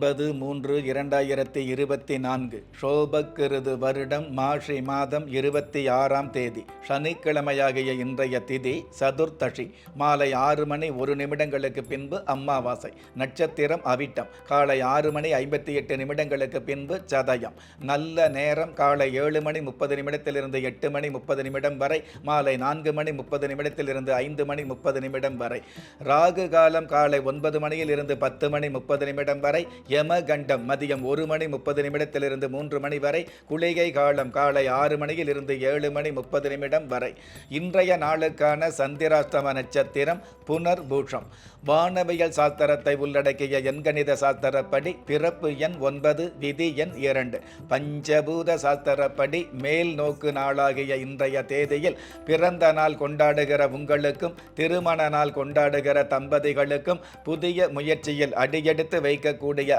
ஒன்பது மூன்று இரண்டாயிரத்தி இருபத்தி நான்கு சோபக்கிருது வருடம் மாஷி மாதம் இருபத்தி ஆறாம் தேதி. சனிக்கிழமையாகிய இன்றைய திதி சதுர்த்தசி. மாலை ஆறு மணி ஒரு நிமிடங்களுக்கு பின்பு அம்மாவாசை. நட்சத்திரம் அவிட்டம். காலை ஆறு மணி ஐம்பத்தி எட்டு நிமிடங்களுக்கு பின்பு சதயம். நல்ல நேரம் காலை ஏழு மணி முப்பது நிமிடத்திலிருந்து எட்டு மணி முப்பது நிமிடம் வரை. மாலை நான்கு மணி முப்பது நிமிடத்திலிருந்து ஐந்து மணி முப்பது நிமிடம் வரை. ராகு காலம் காலை ஒன்பது மணியில் இருந்து பத்து மணி முப்பது நிமிடம் வரை. யமகண்டம் மதியம் ஒரு மணி முப்பது நிமிடத்திலிருந்து மூன்று மணி வரை குளிகை காலம் காலை ஆறு மணியில் இருந்து ஏழு மணி முப்பது நிமிடம் வரை. இன்றைய நாளுக்கான சந்திராஷ்டம நட்சத்திரம் புனர்பூஷம். வானவியல் சாஸ்திரத்தை உள்ளடக்கிய எண்கணித சாஸ்திரப்படி பிறப்பு எண் ஒன்பது விதி எண் இரண்டு. பஞ்சபூத சாஸ்திரப்படி மேல் நோக்கு நாளாகிய இன்றைய தேதியில் பிறந்த நாள் கொண்டாடுகிற உங்களுக்கும் திருமண நாள் கொண்டாடுகிற தம்பதிகளுக்கும் புதிய முயற்சியில் அடியெடுத்து வைக்கக்கூடிய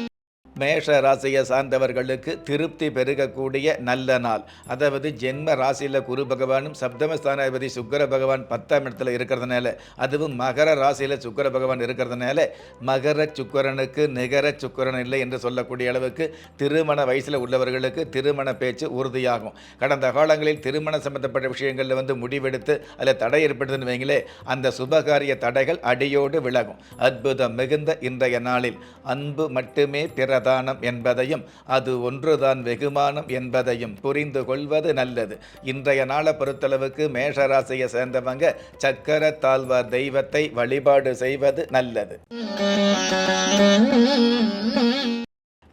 மேஷ ராசியை சார்ந்தவர்களுக்கு திருப்தி பெருகக்கூடிய நல்ல நாள். அதாவது ஜென்ம ராசியில் குரு பகவானும் சப்தமஸ்தானாதிபதி சுக்கர பகவான் பத்தாம் இடத்துல இருக்கிறதுனால அதுவும் மகர ராசியில் சுக்கர பகவான் இருக்கிறதுனால மகர சுக்கரனுக்கு நிகர சுக்கரன் இல்லை என்று சொல்லக்கூடிய அளவுக்கு திருமண வயசில் உள்ளவர்களுக்கு திருமண பேச்சு உறுதியாகும். கடந்த காலங்களில் திருமணம் சம்பந்தப்பட்ட விஷயங்களில் வந்து முடிவெடுத்து அதில் தடை ஏற்படுதுன்னு வைங்களே அந்த சுபகாரிய தடைகள் அடியோடு விலகும். அற்புதம் மிகுந்த இன்றைய நாளில். அன்பு மட்டுமே பிரதானம் என்பதையும் அது ஒன்றுதான் வெகுமானம் என்பதையும் புரிந்து கொள்வது நல்லது. இன்றைய நாளை பொறுத்தளவுக்கு மேஷராசியை சேர்ந்தவங்க சக்கர தாழ்வார் தெய்வத்தை வழிபாடு செய்வது நல்லது.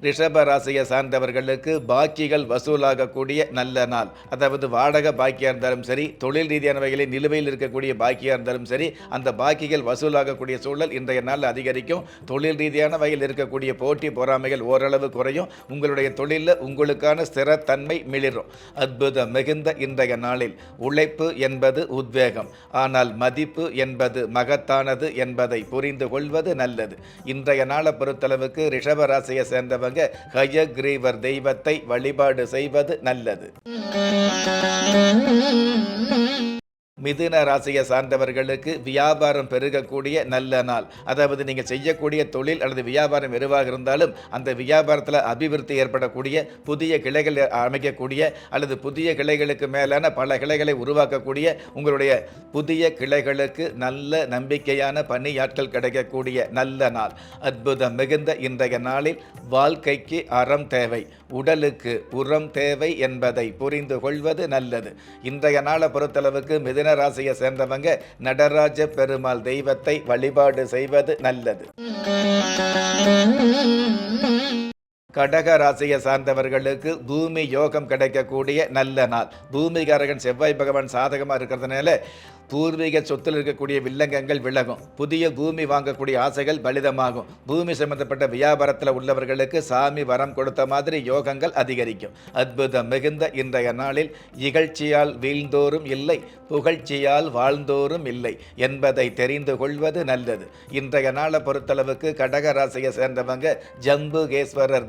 ரிஷப ராசியை சார்ந்தவர்களுக்கு பாக்கிகள் வசூலாகக்கூடிய நல்ல நாள். அதாவது வாடகை பாக்கியாக இருந்தாலும் சரி தொழில் ரீதியான வகையில் நிலுவையில் இருக்கக்கூடிய பாக்கியாக இருந்தாலும் சரி அந்த பாக்கிகள் வசூலாகக்கூடிய சூழல் இன்றைய நாள் அதிகரிக்கும். தொழில் ரீதியான வகையில் இருக்கக்கூடிய போட்டி பொறாமைகள் ஓரளவு குறையும். உங்களுடைய தொழிலில் உங்களுக்கான ஸ்திரத்தன்மை மிளிரும். அற்புதம் மிகுந்த இன்றைய நாளில். உழைப்பு என்பது உத்வேகம். ஆனால் மதிப்பு என்பது மகத்தானது என்பதை புரிந்து கொள்வது நல்லது. இன்றைய நாளை பொறுத்தளவுக்கு ரிஷப ராசியை சேர்ந்தவங்க ஹயக்ரீவர் தெய்வத்தை வழிபாடு செய்வது நல்லது. மிதுன ராசியை சார்ந்தவர்களுக்கு வியாபாரம் பெருகக்கூடிய நல்ல நாள். அதாவது நீங்கள் செய்யக்கூடிய தொழில் அல்லது வியாபாரம் எதுவாக இருந்தாலும் அந்த வியாபாரத்தில் அபிவிருத்தி ஏற்படக்கூடிய புதிய கிளைகள் அமைக்கக்கூடிய அல்லது புதிய கிளைகளுக்கு மேலான பல கிளைகளை உருவாக்கக்கூடிய உங்களுடைய புதிய கிளைகளுக்கு நல்ல நம்பிக்கையான பணியாட்கள் கிடைக்கக்கூடிய நல்ல நாள். அற்புதம் மிகுந்த இன்றைய நாளில் வாழ்க்கைக்கு அறம் தேவை உடலுக்கு உரம் தேவை என்பதை புரிந்து கொள்வது நல்லது. இன்றைய நாளை பொறுத்தளவுக்கு மிதுன ராசியை சேர்ந்தவங்க நடராஜ பெருமாள் தெய்வத்தை வழிபாடு செய்வது நல்லது. கடக ராசியை சார்ந்தவர்களுக்கு பூமி யோகம் கிடைக்கக்கூடிய நல்ல நாள். பூமிகாரகன் செவ்வாய் பகவான் சாதகமாக இருக்கிறதுனால பூர்வீக சொத்தில் இருக்கக்கூடிய வில்லங்கங்கள் விலகும். புதிய பூமி வாங்கக்கூடிய ஆசைகள் பலிதமாகும். பூமி சம்பந்தப்பட்ட வியாபாரத்தில் உள்ளவர்களுக்கு சாமி வரம் கொடுத்த மாதிரி யோகங்கள் அதிகரிக்கும். அற்புதம் மிகுந்த இன்றைய நாளில் இகழ்ச்சியால் வீழ்ந்தோறும் இல்லை புகழ்ச்சியால் வாழ்ந்தோறும் இல்லை என்பதை தெரிந்து கொள்வது நல்லது. இன்றைய நாளை பொறுத்தளவுக்கு கடக ராசியை சேர்ந்தவங்க ஜம்புகேஸ்வரர்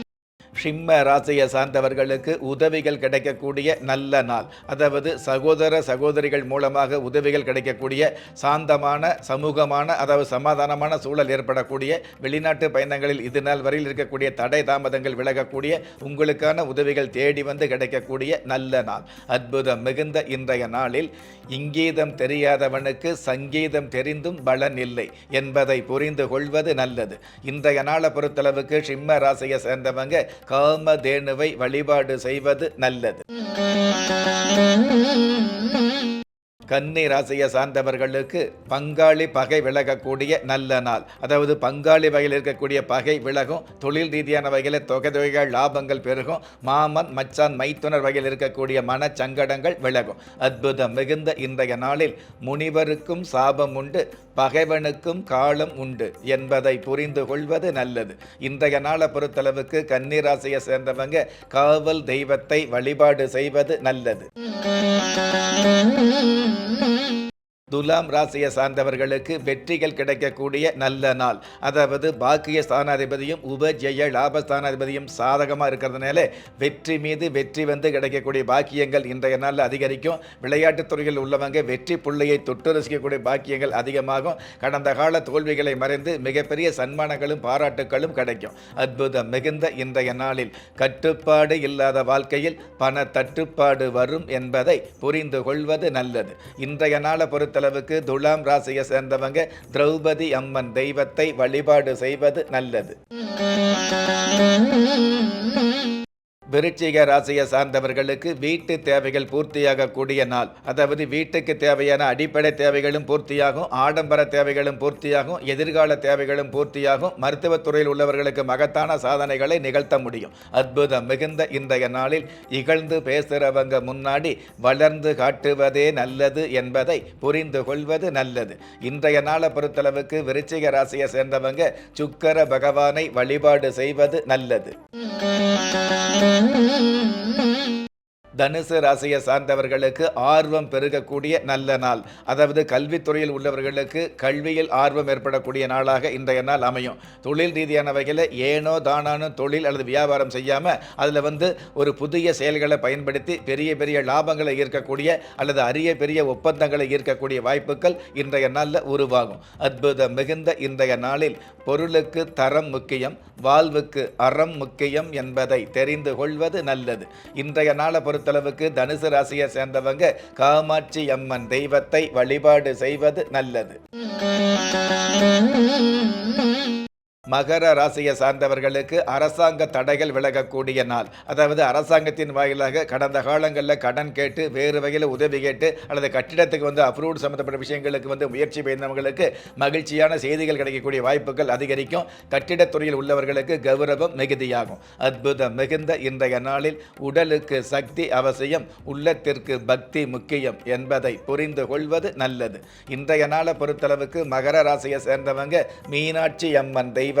சிம்ம ராசியை சார்ந்தவர்களுக்கு உதவிகள் கிடைக்கக்கூடிய நல்ல நாள். அதாவது சகோதர சகோதரிகள் மூலமாக உதவிகள் கிடைக்கக்கூடிய சாந்தமான சமூகமான அதாவது சமாதானமான சூழல் ஏற்படக்கூடிய வெளிநாட்டு பயணங்களில் இது நாள் வரையில் இருக்கக்கூடிய தடை தாமதங்கள் விலகக்கூடிய உங்களுக்கான உதவிகள் தேடி வந்து கிடைக்கக்கூடிய நல்ல நாள். அற்புதம் மிகுந்த இன்றைய நாளில் இங்கீதம் தெரியாதவனுக்கு சங்கீதம் தெரிந்தும் பலன் இல்லை என்பதை புரிந்து கொள்வது நல்லது. இன்றைய நாளை பொறுத்தளவுக்கு சிம்ம ராசியை சேர்ந்தவங்க காமதேனுவை வழிபாடு செய்வது நல்லது. கன்னி ராசியை சார்ந்தவர்களுக்கு பங்காளி பகை விலகக்கூடிய நல்ல நாள். அதாவது பங்காளி வகையில் இருக்கக்கூடிய பகை விலகும் தொழில் ரீதியான வகையில் தொகை தொகைகள் லாபங்கள் பெருகும் மாமன் மச்சான் மைத்துனர் வகையில் இருக்கக்கூடிய மனச்சங்கடங்கள் விலகும். அற்புதம் மிகுந்த இன்றைய நாளில் முனிவருக்கும் சாபம் உண்டு. பகைவனுக்கும் காலம் உண்டு என்பதை புரிந்து கொள்வது நல்லது. இன்றைய நாளை பொறுத்தளவுக்கு கன்னிராசியை சேர்ந்தவங்க காவல் தெய்வத்தை வழிபாடு செய்வது நல்லது. துலாம் ராசியை சார்ந்தவர்களுக்கு வெற்றிகள் கிடைக்கக்கூடிய நல்ல நாள். அதாவது பாக்கிய ஸ்தானாதிபதியும் உபஜெய லாபஸ்தானாதிபதியும் சாதகமாக இருக்கிறதுனால வெற்றி மீது வெற்றி வந்து கிடைக்கக்கூடிய பாக்கியங்கள் இன்றைய நாளில் அதிகரிக்கும். விளையாட்டுத் துறையில் உள்ளவங்க வெற்றி புள்ளையை தொட்டு ரசிக்கக்கூடிய பாக்கியங்கள் அதிகமாகும். கடந்த கால தோல்விகளை மறைந்து மிகப்பெரிய சன்மானங்களும் பாராட்டுகளும் கிடைக்கும். அற்புதம் மிகுந்த இன்றைய நாளில். கட்டுப்பாடு இல்லாத வாழ்க்கையில் பண தட்டுப்பாடு வரும் என்பதை புரிந்து கொள்வது நல்லது. இன்றைய நாளை பொறுத்த பொறுத்தளவுக்கு துலாம் ராசியை சேர்ந்தவங்க திரௌபதி அம்மன் தெய்வத்தை வழிபாடு செய்வது நல்லது. விருச்சிக ராசியை சார்ந்தவர்களுக்கு வீட்டு தேவைகள் பூர்த்தியாகக்கூடிய நாள். அதாவது வீட்டுக்கு தேவையான அடிப்படை தேவைகளும் பூர்த்தியாகும் ஆடம்பர தேவைகளும் பூர்த்தியாகும் எதிர்கால தேவைகளும் பூர்த்தியாகும். மருத்துவத்துறையில் உள்ளவர்களுக்கு மகத்தான சாதனைகளை நிகழ்த்த முடியும். அற்புதம் மிகுந்த இன்றைய நாளில் இகழ்ந்து பேசுகிறவங்க முன்னாடி வளர்ந்து காட்டுவதே நல்லது என்பதை புரிந்து கொள்வது நல்லது. இன்றைய நாளை பொறுத்தளவுக்கு விருச்சிக ராசியை சேர்ந்தவங்க சுக்கர பகவானை வழிபாடு செய்வது நல்லது. Mm-hmm. தனுசு ராசியை சார்ந்தவர்களுக்கு ஆர்வம் பெருகக்கூடிய நல்ல நாள். அதாவது கல்வித்துறையில் உள்ளவர்களுக்கு கல்வியில் ஆர்வம் ஏற்படக்கூடிய நாளாக இன்றைய நாள் அமையும். தொழில் ரீதியான வகையில் ஏனோ தானானோ தொழில் அல்லது வியாபாரம் செய்யாமல் அதில் வந்து ஒரு புதிய செயல்களை பயன்படுத்தி பெரிய பெரிய லாபங்களை ஈர்க்கக்கூடிய அல்லது அரிய பெரிய ஒப்பந்தங்களை ஈர்க்கக்கூடிய வாய்ப்புகள் இன்றைய நாளில் உருவாகும். அற்புதம் மிகுந்த இன்றைய நாளில் பொருளுக்கு தரம் முக்கியம் வாழ்வுக்கு அறம் முக்கியம் என்பதை தெரிந்து கொள்வது நல்லது. இன்றைய நாளை பொறுத்தளவுக்கு தனுசு ராசியை சேர்ந்தவங்க காமாட்சி அம்மன் தெய்வத்தை வழிபாடு செய்வது நல்லது. மகர ராசியை சார்ந்தவர்களுக்கு அரசாங்க தடைகள் விலகக்கூடிய நாள். அதாவது அரசாங்கத்தின் வாயிலாக கடந்த காலங்களில் கடன் கேட்டு வேறு வகையில் உதவி கேட்டு அல்லது கட்டிடத்துக்கு வந்து அப்ரூவ்டு சம்மந்தப்பட்ட விஷயங்களுக்கு வந்து முயற்சி பெய்தவங்களுக்கு மகிழ்ச்சியான செய்திகள் கிடைக்கக்கூடிய வாய்ப்புகள் அதிகரிக்கும். கட்டிடத்துறையில் உள்ளவர்களுக்கு கௌரவம் மிகுதியாகும். அற்புதம் மிகுந்த இன்றைய நாளில் உடலுக்கு சக்தி அவசியம் உள்ளத்திற்கு பக்தி முக்கியம் என்பதை புரிந்து கொள்வது நல்லது. இன்றைய நாளை பொறுத்தளவுக்கு மகர ராசியை சேர்ந்தவங்க மீனாட்சி அம்மன் தெய்வ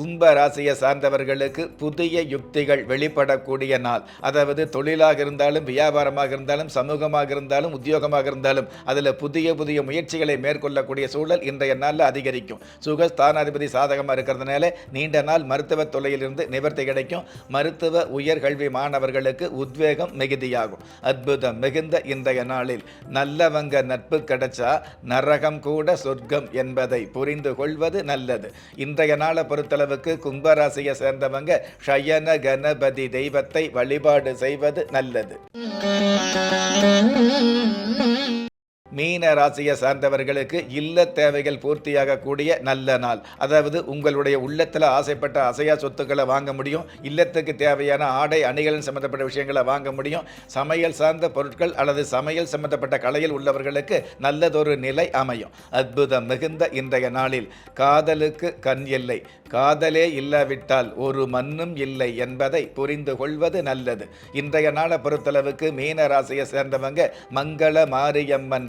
கும்ப ராசியை சார்ந்தவர்களுக்கு புதிய யுக்திகள் வெளிப்படக்கூடிய நாள். அதாவது தொழிலாக இருந்தாலும் வியாபாரமாக இருந்தாலும் சமூகமாக இருந்தாலும் உத்தியோகமாக இருந்தாலும் அதில் புதிய புதிய முயற்சிகளை மேற்கொள்ளக்கூடிய சூழல் இன்றைய நாளில் அதிகரிக்கும். சுகஸ்தானாதிபதி சாதகமாக இருக்கிறதுனால நீண்ட நாள் மருத்துவ தொலையிலிருந்து நிவர்த்தி கிடைக்கும். மருத்துவ உயர்கல்வி மாணவர்களுக்கு உத்வேகம் மிகுதியாகும். அற்புதம் மிகுந்த இன்றைய நாளில் நல்லவங்க நட்பு கிடைச்சா நரகம் கூட சொர்க்கம் என்பதை புரிந்து கொள்வது நல்லது. இன்றைய நாளை பொறுத்தளவு அளவுக்கு கும்பராசியை சேர்ந்தவங்க ஷயன கணபதி தெய்வத்தை வழிபாடு செய்வது நல்லது. மீன ராசியை சார்ந்தவர்களுக்கு இல்ல தேவைகள் பூர்த்தியாகக்கூடிய நல்ல நாள். அதாவது உங்களுடைய உள்ளத்தில் ஆசைப்பட்ட அசையா சொத்துக்களை வாங்க முடியும். இல்லத்துக்கு தேவையான ஆடை அணிகள் சம்பந்தப்பட்ட விஷயங்களை வாங்க முடியும். சமையல் சார்ந்த பொருட்கள் அல்லது சமையல் சம்பந்தப்பட்ட கலையில் உள்ளவர்களுக்கு நல்லதொரு நிலை அமையும். அற்புதம் மிகுந்த இன்றைய நாளில். காதலுக்கு கண் இல்லை காதலே இல்லாவிட்டால் ஒரு மண்ணும் இல்லை என்பதை புரிந்து கொள்வது நல்லது. இன்றைய நாளை பொறுத்தளவுக்கு மீன ராசியை சேர்ந்தவங்க மங்கள மாரியம்மன்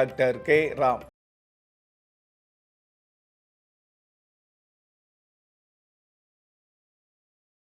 டாக்டர் கே ராம்.